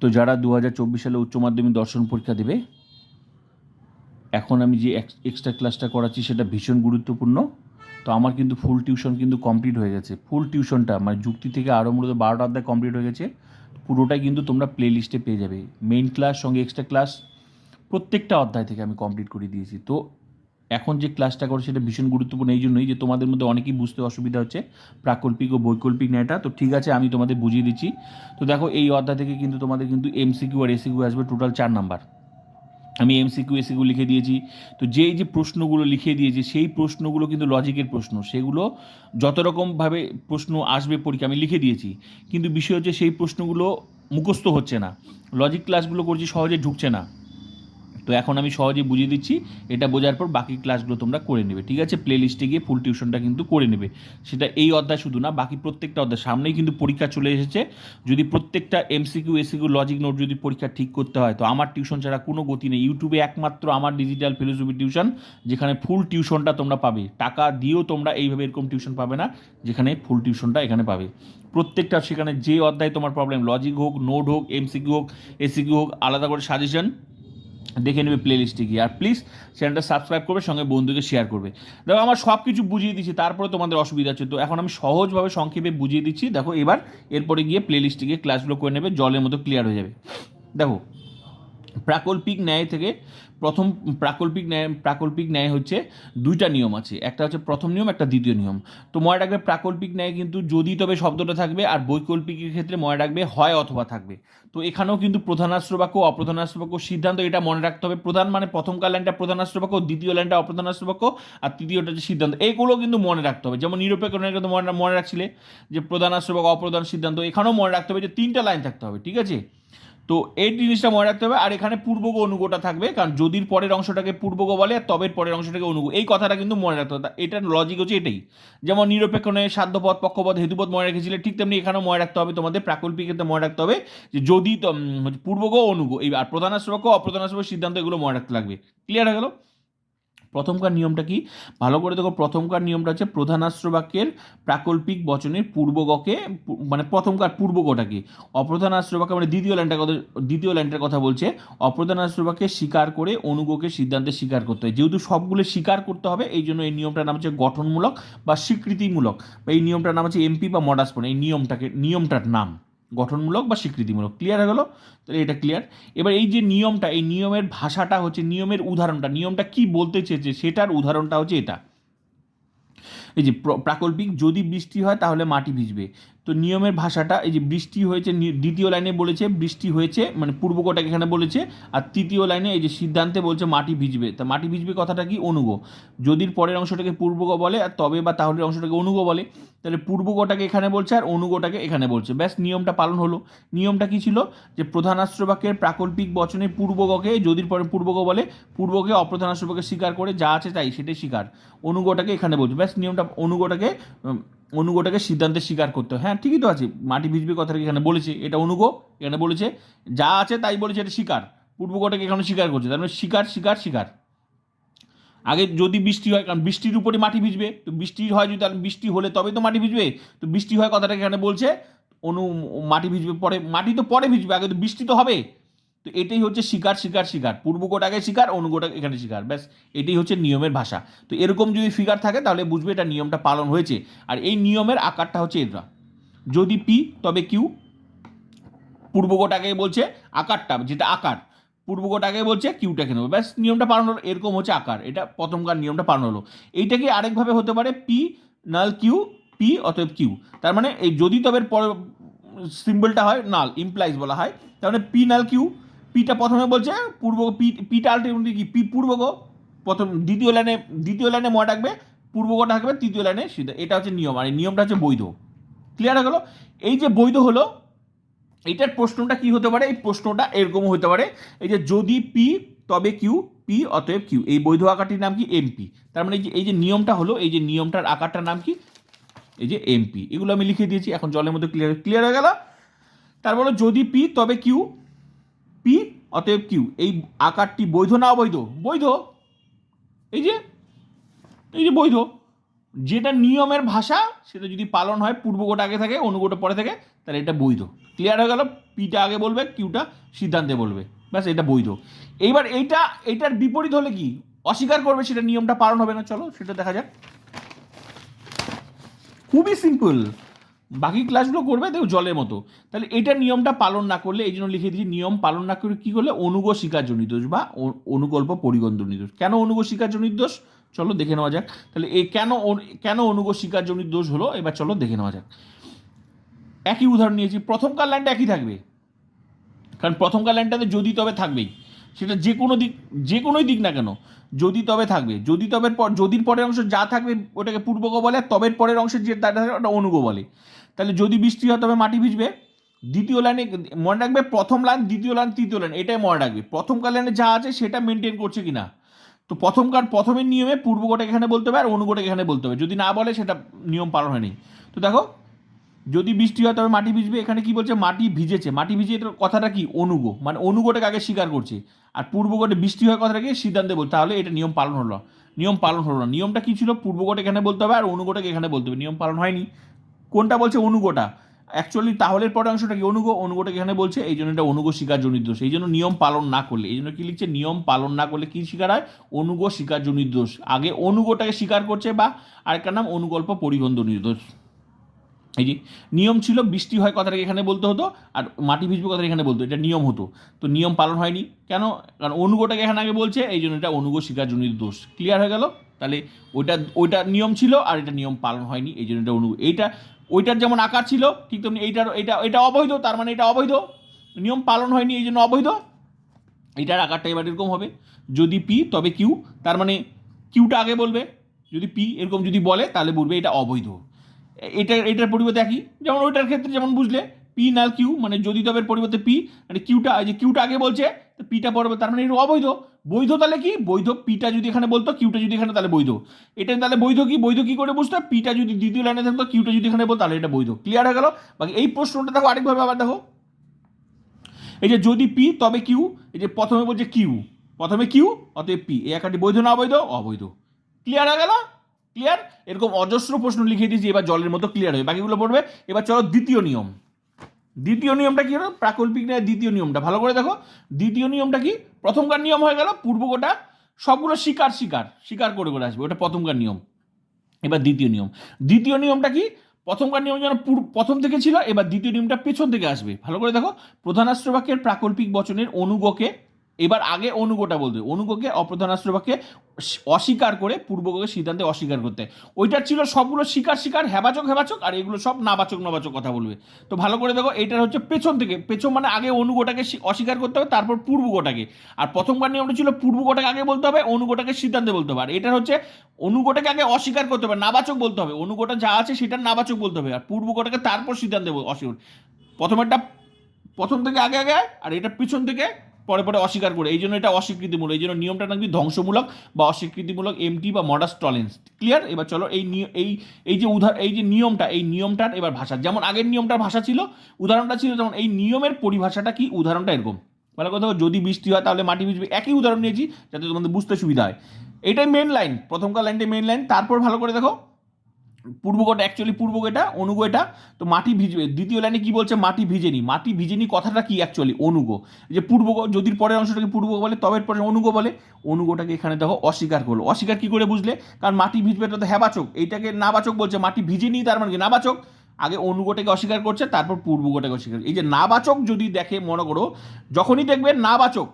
তো যারা দু সালে উচ্চ মাধ্যমিক দর্শন পরীক্ষা দেবে, এখন আমি যে এক্সট্রা ক্লাসটা করাচ্ছি সেটা ভীষণ গুরুত্বপূর্ণ। তো আমার কিন্তু ফুল টিউশন কিন্তু কমপ্লিট হয়ে গেছে। ফুল টিউশনটা মানে যুক্তি থেকে আরও মূলত বারোটা অধ্যায় কমপ্লিট হয়ে গেছে। পুরোটাই কিন্তু তোমরা প্লে লিস্টে পেয়ে যাবে। মেইন ক্লাস সঙ্গে এক্সট্রা ক্লাস প্রত্যেকটা অধ্যায় থেকে আমি কমপ্লিট করে দিয়েছি। তো এখন যে ক্লাসটা করো সেটা ভীষণ গুরুত্বপূর্ণ, এই জন্যই যে তোমাদের মধ্যে অনেকেই বুঝতে অসুবিধা হচ্ছে প্রাকল্পিক ও বৈকল্পিক ন্যায়টা। তো ঠিক আছে, আমি তোমাদের বুঝিয়ে দিচ্ছি। তো দেখো, এই অধ্যায় থেকে কিন্তু তোমাদের কিন্তু এমসিকিউ আর এসিকিউ আসবে টোটাল চার নাম্বার আমি এমসিকিউ এসিকিউ লিখে দিয়েছি। তো যেই যে প্রশ্নগুলো লিখে দিয়েছি, সেই প্রশ্নগুলো কিন্তু লজিকের প্রশ্ন। সেগুলো যত রকমভাবে প্রশ্ন আসবে পরীক্ষা আমি লিখে দিয়েছি। কিন্তু বিষয় হচ্ছে সেই প্রশ্নগুলো মুখস্থ হচ্ছে না। লজিক ক্লাসগুলো করছি, সহজে ঢুকছে না। তো এখন আমি সহজে বুঝিয়ে দিচ্ছি, এটা বোঝার পর বাকি ক্লাসগুলো তোমরা করে নেবে, ঠিক আছে? প্লে লিস্টে গিয়ে ফুল টিউশনটা কিন্তু করে নেবে। সেটা এই অধ্যায় শুধু না, বাকি প্রত্যেকটা অধ্যায়, সামনেই কিন্তু পরীক্ষা চলে এসেছে। যদি প্রত্যেকটা এমসিকিউ এসিকিউ লজিক নোট যদি পরীক্ষা ঠিক করতে হয়, তো আমার টিউশন ছাড়া কোনো গতি নেই। ইউটিউবে একমাত্র আমার ডিজিটাল ফিলোসফি টিউশন যেখানে ফুল টিউশনটা তোমরা পাবে। টাকা দিয়েও তোমরা এইভাবে এরকম টিউশন পাবে না, যেখানে ফুল টিউশনটা এখানে পাবে। প্রত্যেকটা সেখানে যে অধ্যায় তোমার প্রবলেম লজিক হোক নোট হোক এমসিকিউ হোক এসিকিউ হোক, আলাদা করে সাজেশন দেখে নেবে প্লে লিস্টে গিয়ে। আর প্লিজ চ্যানেলটা সাবস্ক্রাইব করবে, সঙ্গে বন্ধুকে শেয়ার করবে। দেখো, আমার সব কিছু বুঝিয়ে দিচ্ছি তারপরে তোমাদের অসুবিধা হচ্ছে। তো এখন আমি সহজভাবে সংক্ষেপে বুঝিয়ে দিচ্ছি। দেখো, এবার এরপরে গিয়ে প্লে লিস্টে গিয়ে ক্লাসগুলো করে নেবে, জলের মতো ক্লিয়ার হয়ে যাবে। দেখো প্রাকল্পিক ন্যায় থেকে প্রথম প্রাকল্পিক ন্যায় প্রাকল্পিক ন্যায় হচ্ছে দুইটা নিয়ম আছে। একটা হচ্ছে প্রথম নিয়ম, একটা দ্বিতীয় নিয়ম। তো মনে রাখবে প্রাকল্পিক ন্যায় কিন্তু যদি তবে শব্দটা থাকবে আর বৈকল্পিকের ক্ষেত্রে মনে রাখবে হয় অথবা থাকবে। তো এখানেও কিন্তু প্রধানাশ্র বাক্য, অপ্রধানাশ্র বাক্য সিদ্ধান্ত এটা মনে রাখতে হবে। প্রধান মানে প্রথমকার লাইনটা প্রধানাশ্র বাক্য, দ্বিতীয় লাইনটা অপ্রধানাশ্র বাক্য আর তৃতীয়টা হচ্ছে সিদ্ধান্ত। এইগুলো কিন্তু মনে রাখতে হবে। যেমন নিরপেক্ষ কিন্তু মনে মনে রাখছিলে যে প্রধানাশ্র বাক্য, অপ্রধান সিদ্ধান্ত। এখানেও মনে রাখতে হবে যে তিনটা লাইন থাকতে হবে, ঠিক আছে? তো এই জিনিসটা মনে রাখতে হবে। আর এখানে পূর্বগ অনুগোটা থাকবে, কারণ যদির পরের অংশটাকে পূর্বগ বলে, আর তবের পরের অংশটাকে অনুগো। এই কথাটা কিন্তু মনে রাখতে হবে। এটার লজিক হচ্ছে এটাই। যেমন নিরপেক্ষণে সাধ্যপথ পক্ষপথ হেতুপথ মনে রেখেছিলে, ঠিক তেমনি এখানেও মনে রাখতে হবে তোমাদের। প্রাকল্পিক ক্ষেত্রে মনে রাখতে হবে যে যদি পূর্বগ অনুগো, এই আর প্রধানাশ্রবক অপ্রধানাশ্রবক সিদ্ধান্ত এগুলো মনে রাখতে লাগবে। ক্লিয়ার হয়ে গেল? প্রথমকার নিয়মটা কি? ভালো করে দেখো, প্রথমকার নিয়মটা হচ্ছে প্রধানাশ্র বাক্যের প্রাকল্পিক বচনের পূর্বগকে মানে প্রথমকার পূর্বগটা কি অপ্রধানাশ্র বাক্য মানে দ্বিতীয় লাইনটার কথা, দ্বিতীয় লাইনটার কথা বলছে অপ্রধানাশ্র বাক্যে স্বীকার করে অনুগকে সিদ্ধান্তে স্বীকার করতে হয়। যেহেতু সবগুলো স্বীকার করতে হবে, এই জন্য এই নিয়মটার নাম হচ্ছে গঠনমূলক বা স্বীকৃতিমূলক। বা এই নিয়মটার নাম হচ্ছে এমপি বা মডাসপন এই নিয়মটাকে, নিয়মটার নাম। গঠনমূলক বা স্বীকৃতিমূলক। ক্লিয়ার হয়ে গেল? তাহলে এটা ক্লিয়ার এবার এই যে নিয়মটা, এই নিয়মের ভাষাটা হচ্ছে, নিয়মের উদাহরণটা, নিয়মটা কি বলতে চেয়েছে, সেটার উদাহরণটা হচ্ছে এটা। এই যে প্র- প্রাকল্পিক যদি বৃষ্টি হয় তাহলে মাটি ভিজবে। তো নিয়মের ভাষাটা, এই যে বৃষ্টি হয়েছে দ্বিতীয় লাইনে বলেছে, বৃষ্টি হয়েছে মানে পূর্বকটাকে এখানে বলেছে, আর তৃতীয় লাইনে এই যে সিদ্ধান্তে বলছে মাটি ভিজবে। তা মাটি ভিজবে কথাটা কি? অনুগ। যদির পরের অংশটাকে পূর্বক বলে, আর তবে বা তাহলে অংশটাকে অনুগ বলে, তাহলে পূর্বকটাকে এখানে বলছে আর অনুগটাকে এখানে বলছে। ব্যাস, নিয়মটা পালন হলো। নিয়মটা কি ছিল? যে প্রধানাশ্র বাক্যের প্রাকল্পিক বচনে পূর্বগকে যদির পরে পূর্বক বলে পূর্বকে অপ্রধানাশ্র বাক্যে স্বীকার করে যা আছে তাই সেটাই স্বীকার। অনুগটাকে এখানে বলছে। ব্যাস, নিয়মটা অনুগটাকে অনুগটাকে সিদ্ধান্তে স্বীকার করতে হয়। হ্যাঁ ঠিকই তো আছে, মাটি ভিজবে কথাটা এখানে বলেছে, এটা অনুগ, এখানে বলেছে, যা আছে তাই বলেছে, এটা স্বীকার পূর্বকটাকে এখানে স্বীকার করছে, তার মানে স্বীকার স্বীকার স্বীকার আগে যদি বৃষ্টি হয়, কারণ বৃষ্টির উপরে মাটি ভিজবে, তো বৃষ্টি হয় যদি, তাহলে বৃষ্টি হলে তবে তো মাটি ভিজবে, তো বৃষ্টি হয় কথাটা এখানে বলছে, অনু, মাটি ভিজবে পরে, মাটি তো পরে ভিজবে, আগে তো বৃষ্টি তো হবে। তো এটাই হচ্ছে শিকার শিকার শিকার। পূর্ব আগে শিকার অনুকোটা এখানে শিকার। ব্যাস, এটাই হচ্ছে নিয়মের ভাষা। তো এরকম যদি ফিগার থাকে, তাহলে বুঝবে এটা নিয়মটা পালন হয়েছে। আর এই নিয়মের আকারটা হচ্ছে এটা যদি পি, তবে কিউ। পূর্বকোটাকে বলছে আকারটা, যেটা আকার। পূর্বকোটাকে বলছে কিউটাকে নেব ব্যাস, নিয়মটা পালন হলো, এরকম হচ্ছে আকার। এটা প্রথমকার নিয়মটা পালন হলো। এইটাকে আরেকভাবে হতে পারে পি নাল কিউ, পি অতএব কিউ। তার মানে এই যদি তবে পর সিম্বলটা হয়, নাল ইমপ্লাইজ বলা হয়। তার মানে পি নাল কিউ পিটা প্রথমে বলছে, পূর্ব পি, পিটা আলটিমেটলি কি? পি পূর্বক প্রথম দ্বিতীয় লাইনে দ্বিতীয় লাইনে মনে রাখবে পূর্বকটা থাকবে তৃতীয় লাইনে সিদ্ধ। এটা হচ্ছে নিয়ম, আর এই নিয়মটা হচ্ছে বৈধ। ক্লিয়ার হয়ে গেলো? এই যে বৈধ হলো এইটার প্রশ্নটা কি হতে পারে? এই প্রশ্নটা এরকম হতে পারে, এই যে যদি পি তবে কিউ পি অতএব কিউ এই বৈধ আকারটির নাম কি? এমপি তার মানে এই যে এই যে নিয়মটা হলো, এই যে নিয়মটার আকারটার নাম কি? এই যে এমপি এগুলো আমি লিখে দিয়েছি, এখন জলের মধ্যে ক্লিয়ার ক্লিয়ার হয়ে গেল। তারপরে যদি পি তবে কিউ পি অতএব কিউ এই আকারটি বৈধ না অবৈধ? বৈধ। এই যে এই যে বৈধ। যেটা নিয়মের ভাষা, সেটা যদি পালন হয়, পূর্বগোটা আগে থাকে, অনুগোটা পরে থাকে, তাহলে এটা বৈধ। ক্লিয়ার হয়ে গেল? পিটা আগে বলবে কিউটা সিদ্ধান্তে বলবে। ব্যাস, এটা বৈধ। এইবার এইটা, এইটার বিপরীত হলে কি? অস্বীকার করবে সেটা নিয়মটা পালন হবে না। চলো, সেটা দেখা যাক। খুবই সিম্পল বাকি ক্লাসগুলো করবে, দেখো জলের মতো। তাহলে এটা নিয়মটা পালন না করলে, এই জন্য লিখে দিয়েছি, নিয়ম পালন না করে কী করলে? অনুগ স্বীকার্যজনিত দোষ বা অনুকল্প পরিগণজনিত দোষ। কেন অনুগ স্বীকার্যজনিত দোষ? চলো দেখে নেওয়া যাক। তাহলে এই কেন কেন অনুগ স্বীকার্যজনিত দোষ হলো? এবার চলো দেখে নেওয়া যাক। একই উদাহরণ নিয়েছি, প্রথমকার লাইনটা একই থাকবে। কারণ প্রথমকার লাইনটাতে যদি তবে থাকবেই। সেটা যে কোনো দিক, যে কোনোই দিক না কেন, যদি তবে থাকবে। যদি তবের পর, যদির পরের অংশ যা থাকবে, ওটাকে পূর্বক বলে আর তবের পরের অংশের যে তাটা থাকবে ওটা অনুগ বলে তাহলে যদি বৃষ্টি হয়, তবে মাটি ভিজবে। দ্বিতীয় লাইনে মনে রাখবে, প্রথম লাইন দ্বিতীয় লাইন তৃতীয় লাইন এটাই মনে রাখবে। প্রথমকার লাইনে যা আছে, সেটা মেনটেন করছে কি না তো প্রথমকার প্রথমের নিয়মে পূর্বগোটাকে এখানে বলতে হবে, আর অনুগোটাকে এখানে বলতে হবে। যদি না বলে, সেটা নিয়ম পালন হয়নি। তো দেখো যদি বৃষ্টি হয়, তবে মাটি ভিজবে। এখানে কি বলছে? মাটি ভিজেছে। মাটি ভিজে এটার কথাটা কি? অনুগ। মানে অনুগোটাকে আগে স্বীকার করছে। আর পূর্বগোটে বৃষ্টি হয় কথাটাকে সিদ্ধান্তে বল তাহলে এটা নিয়ম পালন হলো নিয়ম পালন হলো না। নিয়মটা কি ছিল? পূর্বগোটা এখানে বলতে হবে আর অনুগোটাকে এখানে বলতে হবে। নিয়ম পালন হয়নি। কোনটা বলছে? অনুগটা। অ্যাকচুয়ালি তাহলে পরের অংশটা কি? অনুগ। অনুগোটাকে এখানে বলছে, এই জন্য এটা অনুগ দোষ এই জন্য নিয়ম পালন না করলে। এই জন্য কি লিখছে? নিয়ম পালন না করলে কি স্বীকার হয়? অনুগ স্বীকার জনিত দোষ আগে অনুগটাকে স্বীকার করছে বা আরেকটার নাম অনুকল্প পরিবন্ধ দোষ এই যে নিয়ম ছিল বৃষ্টি হয় কথাটাকে এখানে বলতে হতো আর মাটি ভিজবে কথাটা এখানে বলতো এটা নিয়ম হতো। তো নিয়ম পালন হয়নি। কেন? কারণ অনুগোটাকে এখানে আগে বলছে, এই জন্য এটা অনুগ স্বীকার জনিত দোষ। ক্লিয়ার হয়ে গেল? তাহলে ওইটা ওইটা নিয়ম ছিল আর এটা নিয়ম পালন হয়নি, এই জন্য এটা অনু এইটা, ওইটার যেমন আকার ছিল, ঠিক তেমনি এইটার এটা এটা অবৈধ, তার মানে এটা অবৈধ। নিয়ম পালন হয়নি, এই জন্য অবৈধ। এটার আকারটা এবার এরকম হবে। যদি পি, তবে কিউ, তার মানে কিউটা আগে বলবে। যদি পি এরকম যদি বলে, তাহলে বলবে এটা অবৈধ। এটা, এটার পরিবর্তে একই। যেমন ওইটার ক্ষেত্রে যেমন বুঝলে পি না কিউ মানে যদি তবে পরিবর্তে পি মানে কিউটা যে কিউটা আগে বলছে, তো পিটা পড়বে তার মানে এটা অবৈধ। বৈধ তাহলে কি? বৈধ পিটা যদি এখানে বলতো কিউটা যদি এখানে, তাহলে বৈধ। এটা তাহলে বৈধ কি? বৈধ কি করে বুঝতো? পিটা যদি দ্বিতীয় লাইনে থাকতো কিউটা যদি এখানে বলতো, তাহলে এটা বৈধ। ক্লিয়ার হয়ে গেল? বাকি এই প্রশ্নটা দেখো আরেকভাবে আবার দেখো। এই যে যদি পি তবে কিউ এই যে প্রথমে বলছে কিউ প্রথমে কিউ অতএব পি এই একাটি বৈধ না অবৈধ? অবৈধ। ক্লিয়ার হয়ে গেল? ক্লিয়ার এরকম অজস্র প্রশ্ন লিখে দিয়েছি, এবার জলের মতো ক্লিয়ার হবে বাকিগুলো পড়বে। এবার চলো দ্বিতীয় নিয়ম। দ্বিতীয় নিয়মটা কি হলো? প্রাকল্পিক ন্যায় দ্বিতীয় নিয়মটা। ভালো করে দেখো। দ্বিতীয় নিয়মটা কি? প্রথমকার নিয়ম হয়ে গেল পূর্বকোটা সবগুলো শিকার শিকার শিকার করে করে আসবে। ওটা প্রথমকার নিয়ম। এবার দ্বিতীয় নিয়ম। দ্বিতীয় নিয়মটা কি? প্রথমকার নিয়ম যেন পূর- প্রথম থেকে ছিল, এবার দ্বিতীয় নিয়মটা পেছন থেকে আসবে। ভালো করে দেখো। প্রধানাস্ত্র বাক্যের প্রাকল্পিক বচনের অনুগকে এবার আগে অনুগটা বলতে। অনুগকে অপ্রধানাস্ত্র বাক্যে অস্বীকার করে পূর্বগকে সিদ্ধান্তে অস্বীকার করতে। ওইটার ছিল সবগুলো স্বীকার শিকার, হেবাচক হেবাচক, আর এগুলো সব নাবাচক নবাচক কথা বলবে তো ভালো করে দেখো, এইটার হচ্ছে পেছন থেকে, পেছন মানে আগে অনুগোটাকে অস্বীকার করতে হবে, তারপর পূর্বগোটাকে আর প্রথমবার নিয়মটা ছিল পূর্বগোটাকে আগে বলতে হবে, অনুগোটাকে সিদ্ধান্তে বলতে হবে আর এটার হচ্ছে অনুগোটাকে আগে অস্বীকার করতে হবে, নাবাচক বলতে হবে অনুগোটা যা আছে সেটা নাবাচক বলতে হবে, আর পূর্বগোটাকে তারপর সিদ্ধান্তে অস্বীকার প্রথমেরটা প্রথম থেকে আগে আগে আর এটা পিছন থেকে পরে পরে অস্বীকার করে। এই জন্য এটা অস্বীকৃতিমূলক এই জন্য নিয়মটা নাকি ধ্বংসমূলক বা অস্বীকৃতিমূলক এমটি বা মডাস টলেন্স ক্লিয়ার এবার চলো এই এই এই যে উদাহরণ এই যে নিয়মটা এই নিয়মটার এবার ভাষা। যেমন আগের নিয়মটার ভাষা ছিল উদাহরণটা ছিল যেমন এই নিয়মের পরিভাষাটা কি উদাহরণটা এরকম। ভালো কথা হলো, যদি বৃষ্টি হয় তাহলে মাটি ভিজবে একই উদাহরণ নিয়েছি যাতে তোমাদের বুঝতে সুবিধা হয়। এটাই মেন লাইন প্রথমকার লাইনটাই মেন লাইন তারপর ভালো করে দেখো। পূর্বগোটা অ্যাকচুয়ালি পূর্বগোটা অনুগো এটা তো মাটি ভিজবে। দ্বিতীয় লাইনে কি বলছে? মাটি ভিজেনি। মাটি ভিজেনি কথাটা কি অ্যাকচুয়ালি অনুগ। যে পূর্ব যদি পরের অংশটাকে পূর্ব বলে, তবের পরে অনুগ বলে, অনুগটাকে এখানে দেখো অস্বীকার করল। অস্বীকার কি করে বুঝলে? কারণ মাটি ভিজবে এটা তো হ্যাবাচক। এইটাকে নাবাচক বলছে। মাটি ভিজেনি তার মানে নাবাচক। আগে অনুগটাকে অস্বীকার করছে, তারপর পূর্বগোটাকে অস্বীকার এই যে নাবাচক যদি দেখে, মনে করো, যখনই দেখবে নাবাচক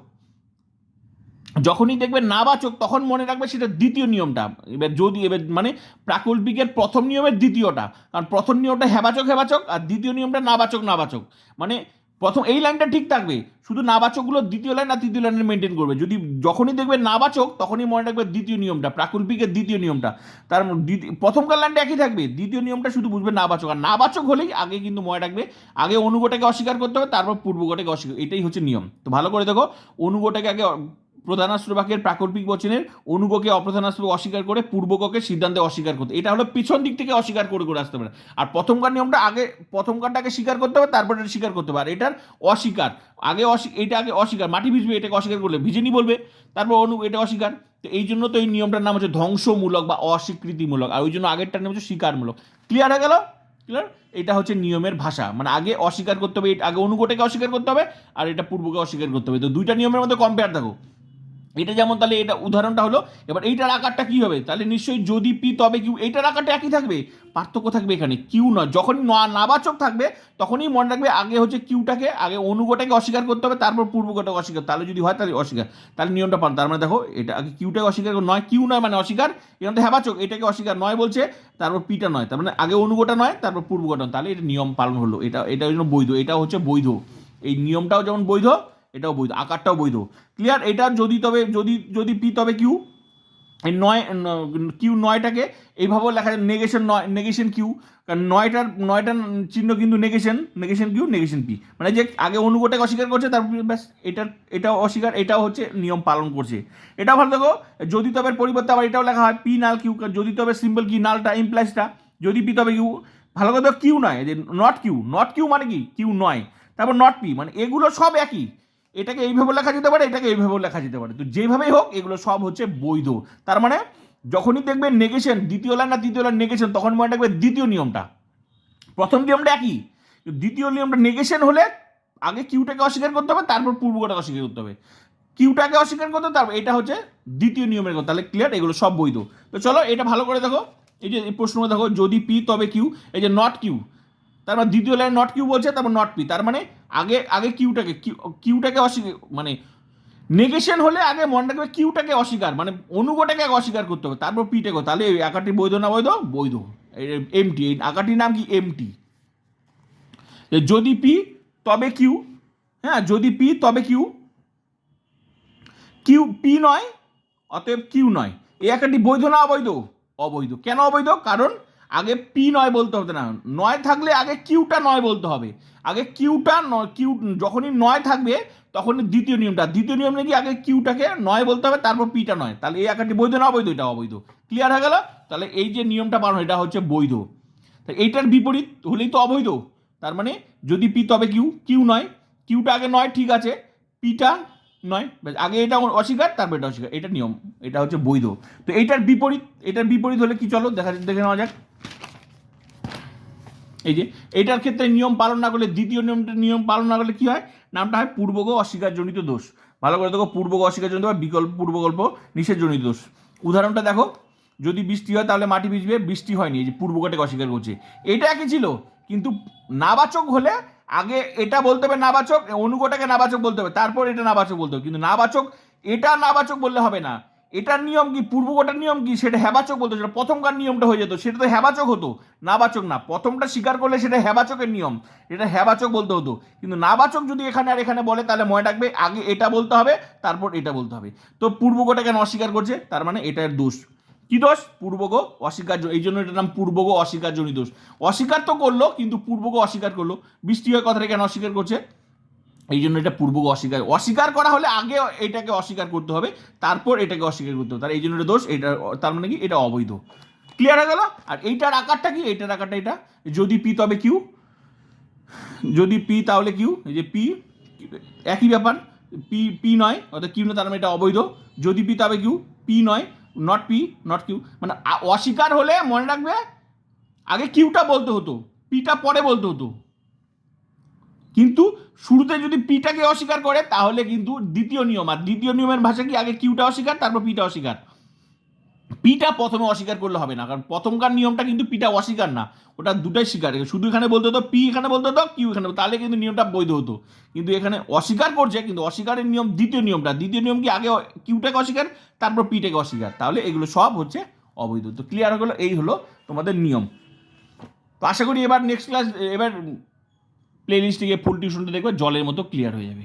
যখনই দেখবে নাবাচক, তখন মনে রাখবে সেটা দ্বিতীয় নিয়মটা। এবার যদি, এবার মানে প্রাকল্পিকের প্রথম নিয়মের দ্বিতীয়টা। কারণ প্রথম নিয়মটা হেবাচক হেবাচক, আর দ্বিতীয় নিয়মটা নাবাচক নাবাচক। মানে প্রথম, এই লাইনটা ঠিক থাকবে। শুধু নাবাচকগুলো দ্বিতীয় লাইন আর তৃতীয় লাইনে মেনটেন করবে। যদি যখনই দেখবে নাবাচক, তখনই মনে রাখবে দ্বিতীয় নিয়মটা, প্রাকল্পিকের দ্বিতীয় নিয়মটা। তার প্রথমকার লাইনটা একই থাকবে। দ্বিতীয় নিয়মটা শুধু বুঝবে নাবাচক। আর নাবাচক হলেই আগে কিন্তু মনে রাখবে, আগে অনুগোটাকে অস্বীকার করতে হবে, তারপর পূর্বগোটাকে অস্বীকার, এটাই হচ্ছে নিয়ম। তো ভালো করে দেখো, অনুগোটাকে আগে বাক্যের প্রাকল্পিক বচনের অনুগকে অপ্রধানাস্ত্র অস্বীকার করে পূর্বককে সিদ্ধান্তে অস্বীকার করতে। এটা হলো পিছন দিক থেকে অস্বীকার করে করে আসতে পারে। আর প্রথমকার নিয়মটা আগে প্রথমকারটাকে স্বীকার করতে হবে তারপর এটা স্বীকার করতে হবে। আর এটার অস্বীকার। আগে এটা আগে অস্বীকার। মাটি ভিজবে, এটাকে অস্বীকার করলে ভিজেনি বলবে। তারপর অনু এটা অস্বীকার। তো এই জন্য তো এই নিয়মটার নাম হচ্ছে ধ্বংসমূলক বা অস্বীকৃতিমূলক। আর ওই জন্য আগেরটার নাম হচ্ছে স্বীকারমূলক। ক্লিয়ার হয়ে গেল? ক্লিয়ার এটা হচ্ছে নিয়মের ভাষা। মানে আগে অস্বীকার করতে হবে আগে অনুকোটাকে অস্বীকার করতে হবে, আর এটা পূর্বকে অস্বীকার করতে হবে। তো দুইটা নিয়মের মধ্যে কম্পেয়ার থাকো এটা যেমন তাহলে এটা উদাহরণটা হলো, এবার এইটার আকারটা কি হবে? তাহলে নিশ্চয়ই যদি পি তবে কিউ, এইটার আকারটা একই থাকবে? পার্থক্য থাকবে এখানে, কিউ নয়। যখন নাবাচক থাকবে, তখনই মনে রাখবে আগে হচ্ছে কিউটাকে, আগে অনুগটাকে অস্বীকার করতে হবে, তারপর পূর্বগটাকে অস্বীকার। তাহলে যদি হয়, তাহলে অস্বীকার। তাহলে নিয়মটা পান তার মানে দেখো, এটা আগে কিউটাকে অস্বীকার করে- নয় কিউ নয় মানে অস্বীকার এখানে হ্যাবাচক, এটাকে অস্বীকার নয় বলছে, তারপর পিটা নয়, তার মানে আগে অনুগটা নয়, তারপর পূর্বগটা। তাহলে এটা নিয়ম পালন হলো, এটা এটা জন্য বৈধ, এটা হচ্ছে বৈধ। এই নিয়মটাও যেমন বৈধ এটাও বৈধ, আকারটাও বৈধ। ক্লিয়ার এটা যদি তবে, যদি যদি পি তবে কিউ এই নয় কিউ নয়টাকে এইভাবেও লেখা যায় নেগেশন নয় নেগেশন কিউ কারণ নয়টার নয়টার চিহ্ন কিন্তু negation negation Q negation P মানে যে আগে অনুগোটাকে অস্বীকার করছে তারপর ব্যাস, এটার, এটাও অস্বীকার, এটাও হচ্ছে নিয়ম পালন করছে। এটাও ভালো দেখো, যদি তবে পরিবর্তে আবার এটাও লেখা হয় পি নাল কিউ যদি তবে সিম্পল কি নালটা ইমপ্লাইসটা যদি পি তবে কিউ ভালো করে দেখো কিউ নয়, যে নট কিউ নট কিউ মানে কি? কিউ নয়। তারপর নট পি মানে এগুলো সব একই। এটাকে এইভাবে লেখা যেতে পারে, এটাকে এইভাবেও লেখা যেতে পারে। তো যেভাবেই হোক, এগুলো সব হচ্ছে বৈধ। তার মানে যখনই দেখবে নেগেশন দ্বিতীয় লাইন না তৃতীয় লাইন নেগেশন তখন মনে রাখবে দ্বিতীয় নিয়মটা। প্রথম নিয়মটা একই। দ্বিতীয় নিয়মটা নেগেশন হলে আগে কিউটাকে অস্বীকার করতে হবে, তারপর পূর্বটাকে অস্বীকার করতে হবে। কিউটাকে অস্বীকার করতে হবে, তারপর এটা হচ্ছে দ্বিতীয় নিয়মের কথা। তাহলে ক্লিয়ার এগুলো সব বৈধ। তো চলো, এটা ভালো করে দেখো। এই যে, এই প্রশ্ন দেখো, যদি পি তবে কিউ, এই যে নট কিউ। তার মানে দ্বিতীয় লাইন নট কিউ বলছে, তারপর নট পি। তার মানে আগে আগে কিউটাকে কিউটাকে অস্বীকার মানে নেগেশন হলে আগে মনে রাখবে কিউটাকে অস্বীকার মানে অনুগটাকে অস্বীকার করতে হবে, তারপর পিটাকে তাহলে এই আকারটি বৈধ না বৈধ? বৈধ। এমটি এই আকারটির নাম কি? এমটি যদি পি, তবে কিউ হ্যাঁ যদি পি, তবে কিউ। কিউ, পি নয়, অতএব কিউ নয়। এই আকারটি বৈধ না অবৈধ? অবৈধ। কেন অবৈধ? কারণ আগে পি নয় বলতে হবে না। নয় থাকলে আগে কিউটা নয় বলতে হবে। আগে কিউটা নয় কিউ যখনই নয় থাকবে, তখনই দ্বিতীয় নিয়মটা। দ্বিতীয় নিয়ম নাকি আগে কিউটাকে নয় বলতে হবে, তারপর পিটা নয়। তাহলে এই আকারটি বৈধ না অবৈধ? এটা অবৈধ। ক্লিয়ার হয়ে গেল? তাহলে এই যে নিয়মটা পালন এটা হচ্ছে বৈধ। তা এইটার বিপরীত হলেই তো অবৈধ। তার মানে যদি পি তবে কিউ কিউ নয়। কিউটা আগে নয়, ঠিক আছে। পিটা নয়। আগে এটা অস্বীকার, তারপর এটা অস্বীকার। এটা নিয়ম, এটা হচ্ছে বৈধ। তো এইটার বিপরীত, এটার বিপরীত হলে কি চলো? দেখা দেখে নেওয়া যাক। এই যে, এটার ক্ষেত্রে নিয়ম পালন না করলে, দ্বিতীয় নিয়মটা, নিয়ম পালন না করলে কি হয়? নামটা হয় পূর্বগ অস্বীকারজনিত দোষ। ভালো করে দেখো পূর্বগ অস্বীকারজনিত বা বিকল্প পূর্বকল্প নিষেধজনিত দোষ। উদাহরণটা দেখো, যদি বৃষ্টি হয় তাহলে মাটি ভিজবে, বৃষ্টি হয়নি, এই যে পূর্বকটাকে অস্বীকার করছে। এটা একই ছিল, কিন্তু নাবাচক হলে আগে এটা বলতে হবে নাবাচক অনুগটাকে নাবাচক বলতে হবে, তারপর এটা নাবাচক বলতে হবে। কিন্তু নাবাচক, এটা নাবাচক বললে হবে না। এটার নিয়ম কি? পূর্বকটার নিয়ম কি? সেটা হেবাচক বলতো, সেটা প্রথমকার নিয়মটা হয়ে যেত। সেটা তো হেবাচক হতো। নাবাচক না। প্রথমটা স্বীকার করলে সেটা হেবাচকের নিয়ম। এটা হেবাচক বলতে হতো। কিন্তু নাবাচক যদি এখানে আর এখানে বলে, তাহলে মনে রাখবে আগে এটা বলতে হবে, তারপর এটা বলতে হবে। তো পূর্বকটা কেন অস্বীকার করছে? তার মানে এটার দোষ। কি দোষ? পূর্বগ অস্বীকার এই জন্য এটার নাম পূর্বগ অস্বীকারজনিত দোষ। অস্বীকার তো করল, কিন্তু পূর্বগ অস্বীকার করল। বৃষ্টি হয় কথাটা কেন অস্বীকার করছে? এই জন্য এটা পূর্বক অস্বীকার অস্বীকার করা হলে আগে এটাকে অস্বীকার করতে হবে, তারপর এটাকে অস্বীকার করতে হবে। তার এই জন্য এটা দোষ, এটা, তার মানে কি? এটা অবৈধ। ক্লিয়ার হয়ে গেল? আর এইটার আকারটা কি? এইটার আকারটা এটা। যদি পি তবে কিউ। যদি পি তাহলে কিউ। এই যে পি, একই ব্যাপার। পি পি নয়, অর্থাৎ কিউ নয়, তার মানে এটা অবৈধ। যদি পি তবে কিউ, পি নয় নট পি নট কিউ। মানে অস্বীকার হলে মনে রাখবে, আগে কিউটা বলতে হতো, পিটা পরে বলতে হতো। কিন্তু শুরুতে যদি পিটাকে অস্বীকার করে, তাহলে কিন্তু দ্বিতীয় নিয়ম। আর দ্বিতীয় নিয়মের ভাষা কি? আগে কিউটা অস্বীকার, তারপর পিটা অস্বীকার। পিটা প্রথমে অস্বীকার করলে হবে না, কারণ প্রথমকার নিয়মটা কিন্তু পিটা অস্বীকার না। ওটা দুটাই স্বীকার। শুধু এখানে বলতে হতো, পি এখানে বলতে হতো, কিউ এখানে তাহলে কিন্তু নিয়মটা বৈধ হতো। কিন্তু এখানে অস্বীকার করছে, কিন্তু অস্বীকারের নিয়ম দ্বিতীয় নিয়মটা। দ্বিতীয় নিয়ম কি? আগে কিউটাকে অস্বীকার, তারপর পিটাকে অস্বীকার। তাহলে এগুলো সব হচ্ছে অবৈধ। তো ক্লিয়ার হয়ে গেলো, এই হলো তোমাদের নিয়ম। তো আশা করি এবার নেক্সট ক্লাস এবার প্লে লিস্টে গিয়ে ফুল টিউশনটা দেখবে জলের মতো ক্লিয়ার হয়ে যাবে।